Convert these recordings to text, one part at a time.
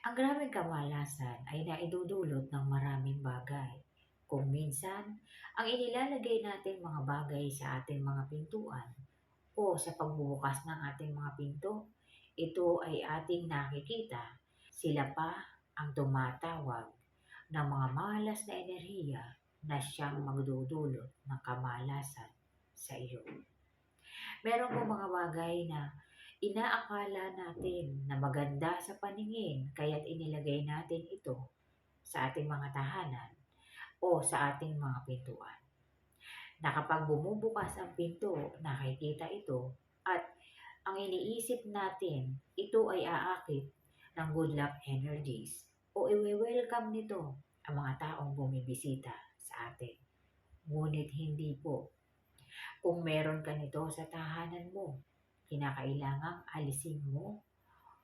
Ang grabeng kamalasan ay naidudulot ng maraming bagay. Kung minsan, ang inilalagay nating mga bagay sa ating mga pintuan o sa pagbubukas ng ating mga pinto, ito ay ating nakikita. Sila pa ang tumatawag ng mga malas na enerhiya na siyang magdudulot ng kamalasan sa iyo. Meron po mga bagay na inaakala natin na maganda sa paningin kaya't inilagay natin ito sa ating mga tahanan o sa ating mga pintuan. Na bumubukas ang pinto, nakikita ito at ang iniisip natin, ito ay aakit ng good luck energies o iwe-welcome nito ang mga taong bumibisita sa atin. Ngunit hindi po. Kung meron ka nito sa tahanan mo, kinakailangang alisin mo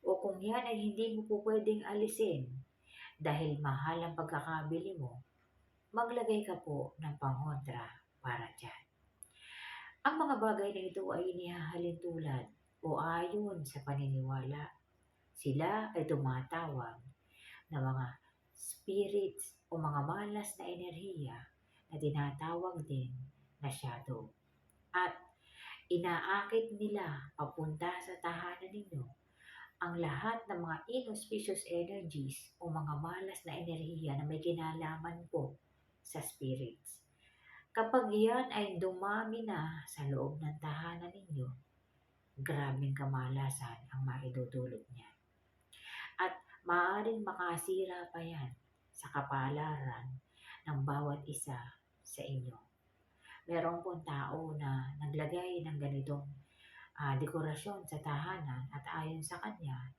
o kung yan ay hindi mo po pwedeng alisin dahil mahal ang pagkakabili mo, maglagay ka po ng pangontra para dyan. Ang mga bagay na ito ay inihahalin tulad o ayon sa paniniwala. Sila ay tumatawag na mga spirits o mga malas na enerhiya na tinatawag din na shadow. At inaakit nila papunta sa tahanan ninyo ang lahat ng mga inauspicious energies o mga malas na enerhiya na may kinalaman po sa spirits. Kapag yan ay dumami na sa loob ng tahanan ninyo, grabing kamalasan ang maidudulot niya. At maaaring makasira pa yan sa kapalaran ng bawat isa sa inyo. Meron pong tao na naglagay ng ganitong ah, dekorasyon sa tahanan at ayon sa kanya,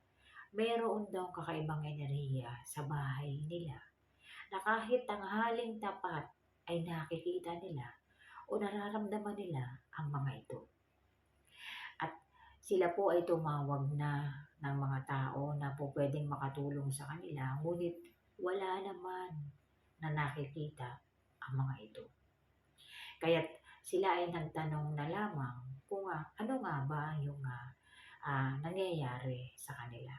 mayroon daw kakaibang enerhiya sa bahay nila na kahit tanghaling tapat ay nakikita nila o nararamdaman nila ang mga ito. At sila po ay tumawag na ng mga tao na po pwedeng makatulong sa kanila, ngunit wala naman na nakikita ang mga ito. Kaya't sila ay nagtanong na lamang kung ah, ano nga ba yung ah, ah, nangyayari sa kanila.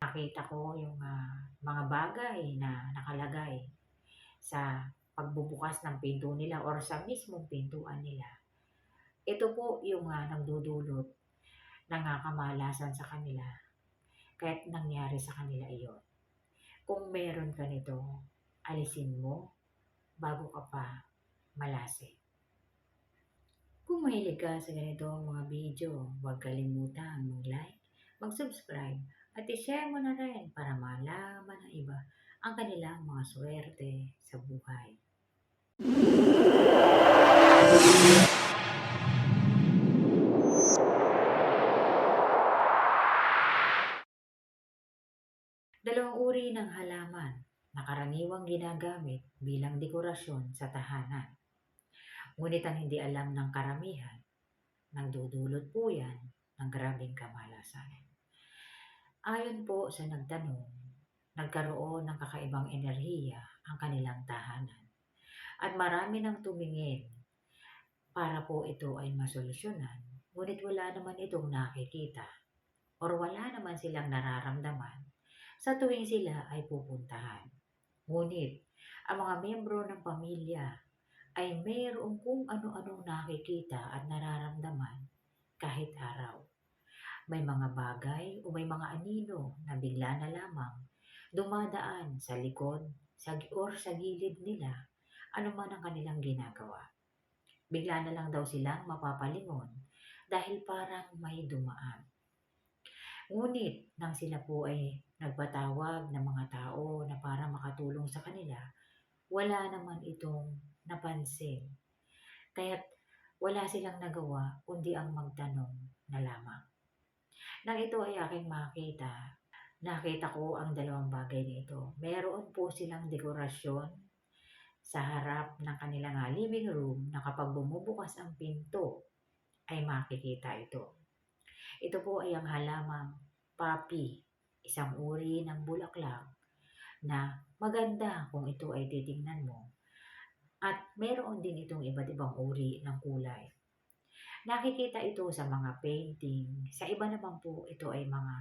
Nakita ko yung ah, mga bagay na nakalagay sa pagbubukas ng pinto nila or sa mismong pintuan nila. Ito po yung ah, nagdudulot ng ah, kamalasan sa kanila kahit nangyari sa kanila iyon. Kung meron ka nito, alisin mo bago ka pa malasing. Kung mahilig ka sa ganitong mga video, huwag kalimutan mag-like, mag-subscribe, at i-share mo na rin para malaman ng iba ang kanilang mga swerte sa buhay. Dalawang uri ng halaman na karaniwang ginagamit bilang dekorasyon sa tahanan. Ngunit ang hindi alam ng karamihan, nagdudulot po yan ng grabing kamalasan. Ayon po sa nagtanong, nagkaroon ng kakaibang enerhiya ang kanilang tahanan. At marami nang tumingin para po ito ay masolusyonan, ngunit wala naman itong nakikita or wala naman silang nararamdaman sa tuwing sila ay pupuntahan. Ngunit ang mga miyembro ng pamilya ay mayroong kung ano-anong nakikita at nararamdaman kahit araw. May mga bagay o may mga anino na bigla na lamang dumadaan sa likod sa, or sa gilid nila ano man ang kanilang ginagawa. Bigla na lang daw silang mapapalingon dahil parang may dumaan. Ngunit nang sila po ay nagpatawag ng mga tao na para makatulong sa kanila, wala naman itong napansin. Kaya't wala silang nagawa kundi ang magtanong na lamang. Nang ito ay aking makita, nakita ko ang dalawang bagay nito. Meron po silang dekorasyon sa harap ng kanilang ah, living room na kapag bumubukas ang pinto ay makikita ito. Ito po ay ang halamang poppy, isang uri ng bulaklak na maganda kung ito ay titingnan mo. At meron din itong iba't ibang uri ng kulay. Nakikita ito sa mga painting. Sa iba naman po ito ay mga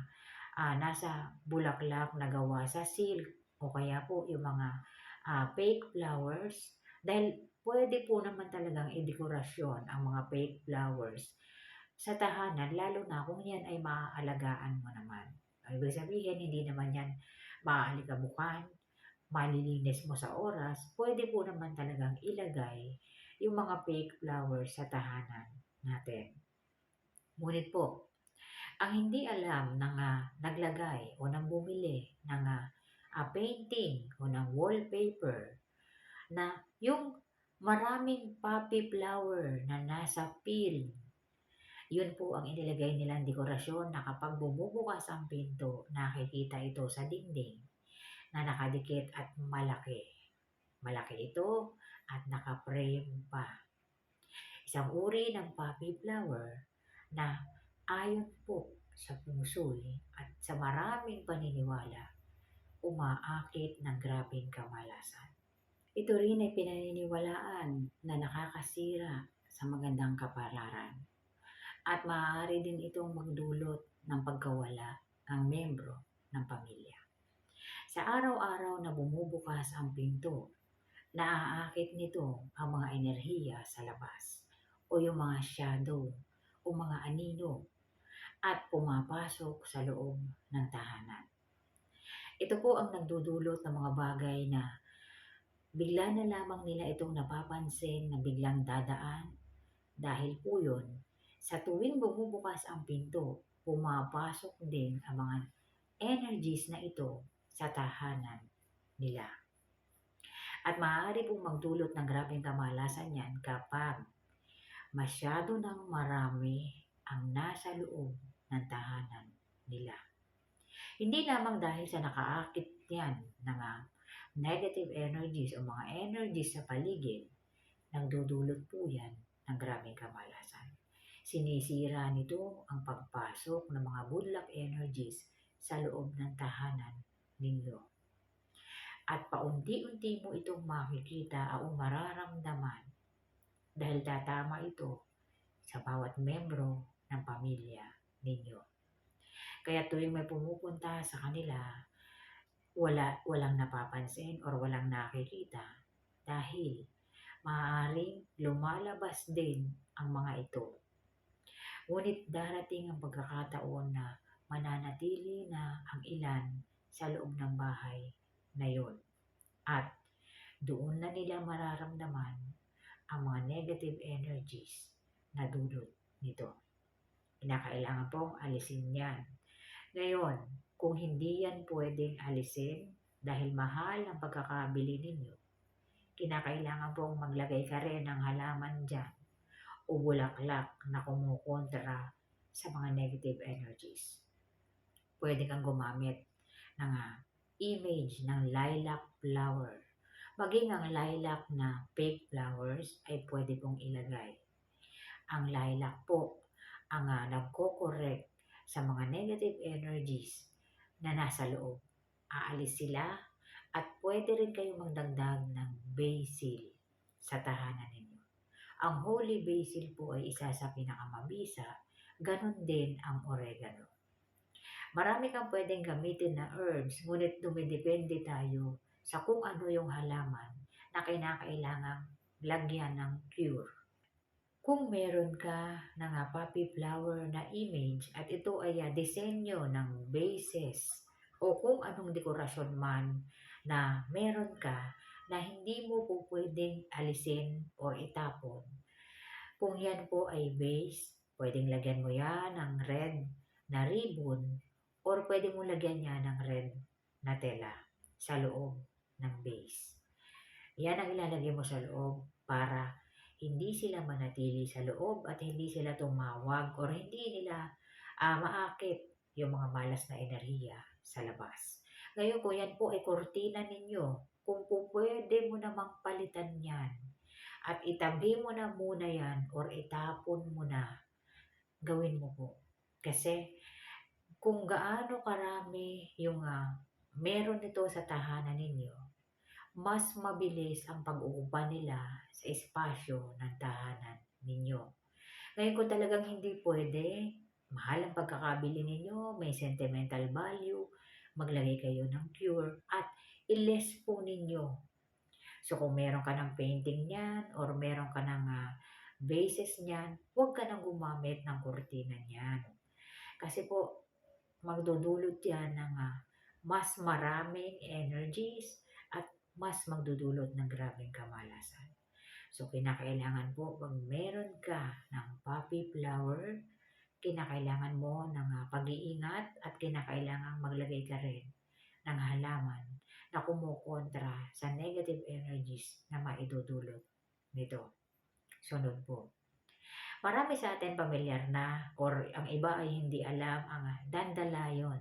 ah, nasa bulaklak na gawa sa silk o kaya po yung mga ah, fake flowers. Dahil pwede po naman talagang idekorasyon ang mga fake flowers sa tahanan, lalo na kung yan ay maaalagaan mo naman. Ibig sabihin, hindi naman yan maaalikabukan, malilinis mo sa oras, pwede po naman talagang ilagay yung mga fake flowers sa tahanan natin. Ngunit po, ang hindi alam ng ah, naglagay o nang bumili ng ah, ah, painting o ng wallpaper na yung maraming poppy flower na nasa peel yun po ang inilagay nilang dekorasyon na kapag bumubukas ang pinto, nakikita ito sa dingding na nakadikit at malaki. Malaki ito at nakaprame pa. Isang uri ng poppy flower na ayon po sa pungsoy at sa maraming paniniwala, umaakit ng grabing kamalasan. Ito rin ay pinaniniwalaan na nakakasira sa magandang kapalaran at maaari din itong magdulot ng pagkawala ng membro ng pamilya. Sa araw-araw na bumubukas ang pinto, naaakit nito ang mga enerhiya sa labas o yung mga shadow o mga anino at pumapasok sa loob ng tahanan. Ito po ang nagdudulot ng mga bagay na bigla na lamang nila itong napapansin na biglang dadaan dahil po yun sa tuwing bumubukas ang pinto, pumapasok din ang mga energies na ito sa tahanan nila. At maaari pong magdulot ng grabing kamalasan yan kapag masyado ng marami ang nasa loob ng tahanan nila. Hindi lamang dahil sa nakaakit yan ng ah, negative energies o mga energies sa paligid, nagdudulot po yan ng grabing kamalasan. Sinisira nito ang pagpasok ng mga good luck energies sa loob ng tahanan ninyo. At paunti-unti mo itong makikita o mararamdaman dahil tatama ito sa bawat membro ng pamilya ninyo. Kaya tuwing may pumupunta sa kanila, wala, walang napapansin or walang nakikita dahil maaaring lumalabas din ang mga ito. Ngunit darating ang pagkakataon na mananatili na ang ilan sa loob ng bahay na yon. At doon na nila mararamdaman ang mga negative energies na dulot nito. Kinakailangan pong alisin yan. Ngayon, kung hindi yan pwedeng alisin dahil mahal ang pagkakabili ninyo, kinakailangan pong maglagay ka rin ng halaman dyan o bulaklak na kumukontra sa mga negative energies. Pwede kang gumamit ng uh, image ng lilac flower. Maging ang lilac na fake flowers ay pwede pong ilagay. Ang lilac po ang uh, nagko-correct sa mga negative energies na nasa loob. Aalis sila at pwede rin kayong magdagdag ng basil sa tahanan ninyo. Ang holy basil po ay isa sa pinakamabisa, ganon din ang oregano. Marami kang pwedeng gamitin na herbs, ngunit dumidepende tayo sa kung ano yung halaman na kinakailangang lagyan ng cure. Kung meron ka ng poppy flower na image at ito ay uh, disenyo ng bases o kung anong dekorasyon man na meron ka na hindi mo po pwedeng alisin or itapon. Kung yan po ay base, pwedeng lagyan mo yan ng red na ribbon or pwede mo lagyan niya ng red na tela sa loob ng base. Yan ang ilalagay mo sa loob para hindi sila manatili sa loob at hindi sila tumawag or hindi nila uh, maakit yung mga malas na enerhiya sa labas. Ngayon kung yan po ay kortina ninyo, kung po pwede mo namang palitan yan at itabi mo na muna yan or itapon mo na, gawin mo po. Kasi kung gaano karami yung uh, meron nito sa tahanan ninyo, mas mabilis ang pag-uupa nila sa espasyo ng tahanan ninyo. Ngayon kung talagang hindi pwede, mahal ang pagkakabili ninyo, may sentimental value, maglagay kayo ng cure at i-less po ninyo. So kung meron ka ng painting niyan or meron ka ng ah, bases niyan, huwag ka nang gumamit ng kurtina niyan. Kasi po, magdudulot yan ng ah, mas maraming energies at mas magdudulot ng grabing kamalasan. So, kinakailangan po, pag meron ka ng poppy flower, kinakailangan mo ng ah, pag-iingat at kinakailangan maglagay ka rin ng halaman na kumukontra sa negative energies na maidudulot nito. Sunod po. Marami sa atin pamilyar na or ang iba ay hindi alam ang dandelion.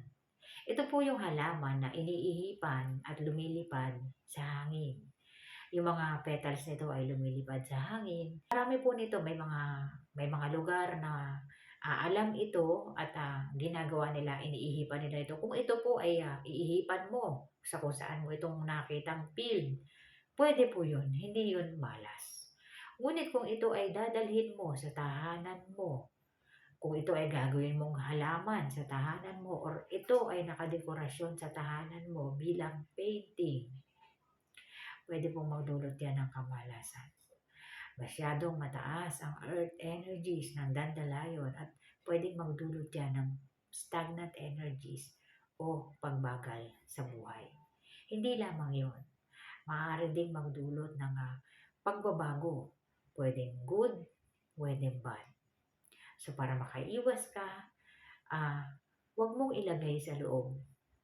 Ito po yung halaman na iniihipan at lumilipad sa hangin. Yung mga petals nito ay lumilipad sa hangin. Marami po nito may mga may mga lugar na ah, alam ito at ah, ginagawa nila, iniihipan nila ito. Kung ito po ay ah, iihipan mo sa kung saan mo itong nakitang film, pwede po yun. Hindi yun malas. Ngunit kung ito ay dadalhin mo sa tahanan mo, kung ito ay gagawin mong halaman sa tahanan mo, or ito ay nakadekorasyon sa tahanan mo bilang painting, pwede pong magdulot yan ng kamalasan. Masyadong mataas ang earth energies ng dandelion at pwedeng magdulot yan ng stagnant energies o pagbagal sa buhay. Hindi lamang yon. Maaari ding magdulot ng ah, pagbabago Pwedeng good, pwedeng bad. So para makaiwas ka, ah, huwag mong ilagay sa loob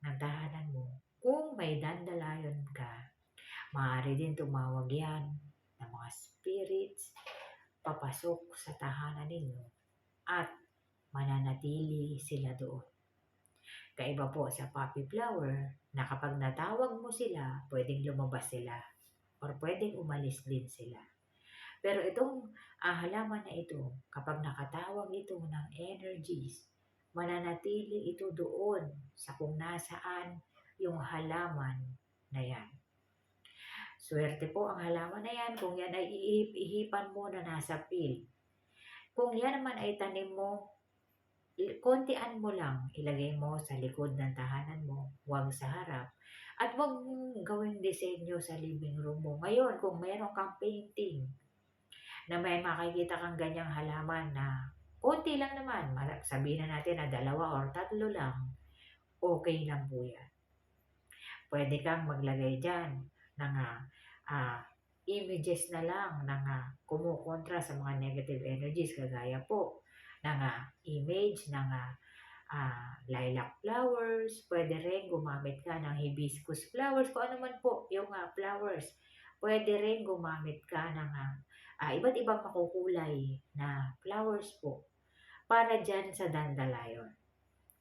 ng tahanan mo. Kung may dandelion ka, maaari din tumawag yan ng mga spirits papasok sa tahanan ninyo at mananatili sila doon. Kaiba po sa poppy flower na kapag natawag mo sila, pwedeng lumabas sila or pwedeng umalis din sila. Pero itong ah, halaman na ito, kapag nakatawag ito ng energies, mananatili ito doon sa kung nasaan yung halaman na yan. Swerte po ang halaman na yan kung yan ay ihipan mo na nasa field. Kung yan naman ay tanim mo, kontian mo lang, ilagay mo sa likod ng tahanan mo, huwag sa harap. At huwag mong gawing disenyo sa living room mo. Ngayon, kung meron kang painting, na may makikita kang ganyang halaman na konti lang naman, sabihin na natin na dalawa or tatlo lang, okay lang po yan. Pwede kang maglagay dyan ng uh, images na lang ng uh, kumukontra sa mga negative energies, kagaya po ng uh, image ng uh, uh, lilac flowers, pwede rin gumamit ka ng hibiscus flowers, kung ano man po yung uh, flowers. Pwede rin gumamit ka ng uh, uh, iba't ibang makukulay na flowers po para dyan sa dandelion.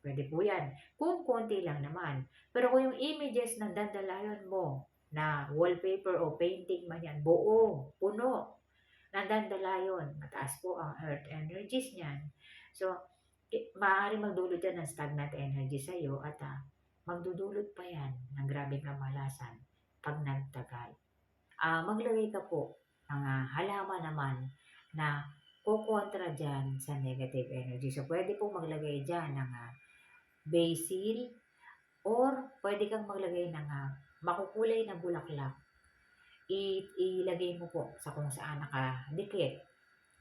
Pwede po yan. Kung konti lang naman. Pero kung yung images ng dandelion mo na wallpaper o painting man yan, buo, puno ng dandelion, mataas po ang earth energies niyan. So, maaari magdulot yan ng stagnant energy sa iyo at uh, magdudulot pa yan ng grabing kamalasan pag nagtagal. Uh, maglagay ka po mga halaman naman na kukontra dyan sa negative energy. So, pwede po maglagay dyan ng uh, basil or pwede kang maglagay ng uh, makukulay na bulaklak. I- ilagay mo po sa kung saan nakadikit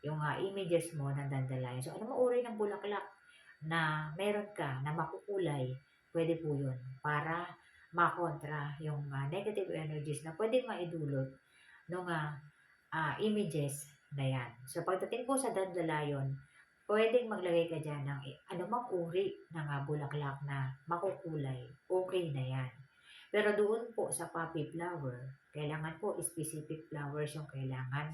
yung uh, images mo ng dandelion. So, ano mo uri ng bulaklak na meron ka na makukulay, pwede po yun para makontra yung uh, negative energies na pwede maidulot nung uh, uh, images na yan. So, pagdating po sa dandelion, pwedeng maglagay ka dyan ng anumang uri ng uh, bulaklak na makukulay. Okay na yan. Pero doon po sa poppy flower, kailangan po specific flowers yung kailangan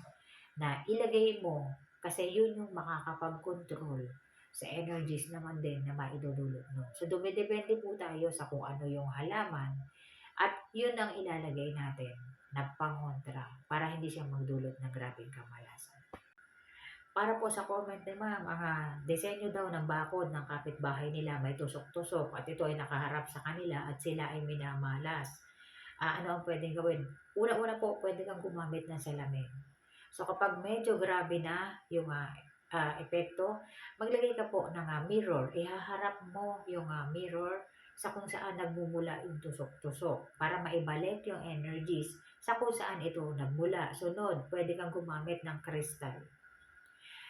na ilagay mo kasi yun yung makakapag-control sa energies naman din na maidudulot nun. So, dumidepende po tayo sa kung ano yung halaman at yun ang ilalagay natin na pangontra para hindi siya magdulot ng grabing kamalasan. Para po sa comment ni ma'am, ang uh, disenyo daw ng bakod ng kapitbahay nila may tusok-tusok at ito ay nakaharap sa kanila at sila ay minamalas. Uh, ano ang pwedeng gawin? Una-una po, pwede kang gumamit ng salamin. So kapag medyo grabe na yung uh, ah, epekto, maglagay ka po ng ah, mirror. Ihaharap mo yung ah, mirror sa kung saan nagmumula yung tusok-tusok para maibalik yung energies sa kung saan ito nagmula. Sunod, pwede kang gumamit ng crystal.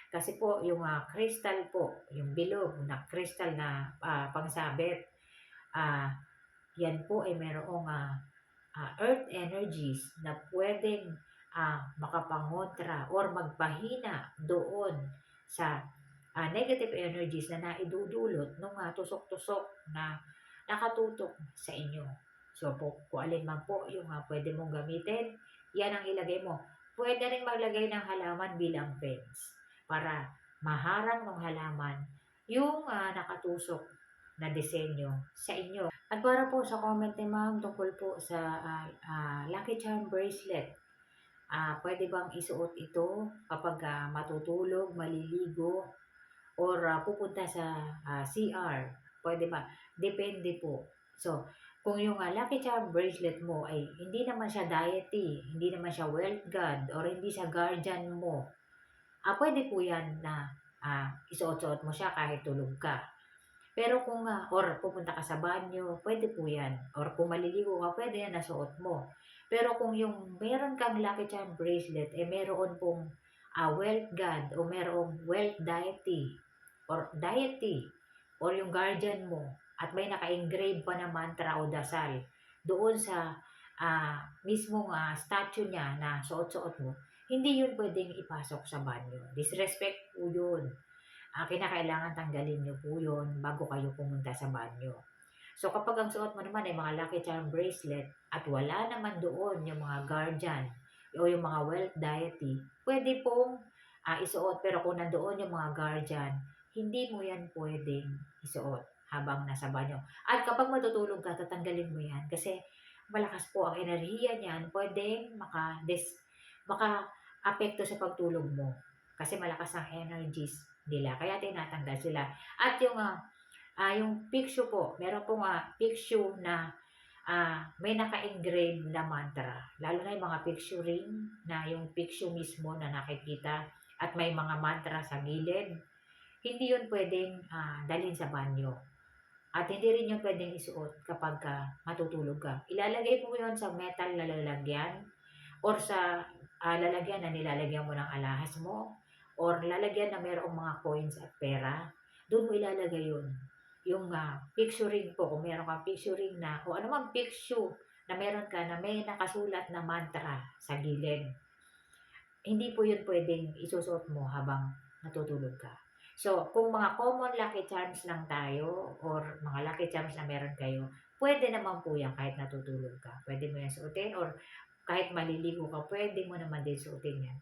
Kasi po, yung ah, crystal po, yung bilog na crystal na ah, pangsabit, ah, yan po ay merong ah, ah, earth energies na pwedeng ah, makapangontra or magpahina doon sa ah, negative energies na naidudulot ng ah, tusok-tusok na nakatutok sa inyo. So, po, kung alin man po yung ah, pwede mong gamitin, yan ang ilagay mo. Pwede rin maglagay ng halaman bilang fence para maharang ng halaman yung ah, nakatusok na disenyo sa inyo. At para po sa comment ni ma'am tungkol po sa ah, ah, Lucky Charm bracelet, ah pwede bang isuot ito kapag ah, matutulog, maliligo, or ah, pupunta sa ah, CR? Pwede ba? Depende po. So, kung yung ah, Lucky Charm bracelet mo ay hindi naman siya deity, hindi naman siya wealth god, or hindi siya guardian mo, ah, pwede po yan na ah, isuot-suot mo siya kahit tulog ka. Pero kung, ah, or pupunta ka sa banyo, pwede po yan. Or kung maliligo ka, pwede yan nasuot mo. Pero kung yung meron kang Lucky Charm bracelet, eh meron pong ah, wealth god o merong wealth deity or deity or yung guardian mo at may naka-engrave pa na mantra o dasal doon sa ah, mismong ah, statue niya na suot-suot mo, hindi yun pwedeng ipasok sa banyo. Disrespect po yun. Ah, kinakailangan tanggalin niyo po yun bago kayo pumunta sa banyo. So kapag ang suot mo naman ay mga Lucky Charm bracelet at wala naman doon yung mga guardian o yung mga wealth deity, pwede pong ah, isuot. Pero kung nandoon yung mga guardian, hindi mo yan pwedeng isuot habang nasa banyo. At kapag matutulog ka, tatanggalin mo yan kasi malakas po ang enerhiya niyan, pwedeng maka, des, maka apekto sa pagtulog mo. Kasi malakas ang energies nila. Kaya tinatanggal sila. At yung, ah, ah, yung picture po, meron pong ah, picture na ah, may naka-engrave na mantra. Lalo na yung mga picturing na yung picture mismo na nakikita at may mga mantra sa gilid. Hindi yun pwedeng ah, dalhin sa banyo. At hindi rin yun pwedeng isuot kapag ka matutulog ka. Ilalagay mo yun sa metal na lalagyan or sa ah, lalagyan na nilalagyan mo ng alahas mo or lalagyan na mayroong mga coins at pera. Doon mo ilalagay yun. Yung ah, picturing po, kung meron kang picturing na, o man picture na meron ka na may nakasulat na mantra sa gilid. Hindi po yun pwedeng isusuot mo habang natutulog ka. So, kung mga common lucky charms lang tayo or mga lucky charms na meron kayo, pwede naman po yan kahit natutulog ka. Pwede mo yan suotin or kahit maliligo ka, pwede mo naman din suotin yan.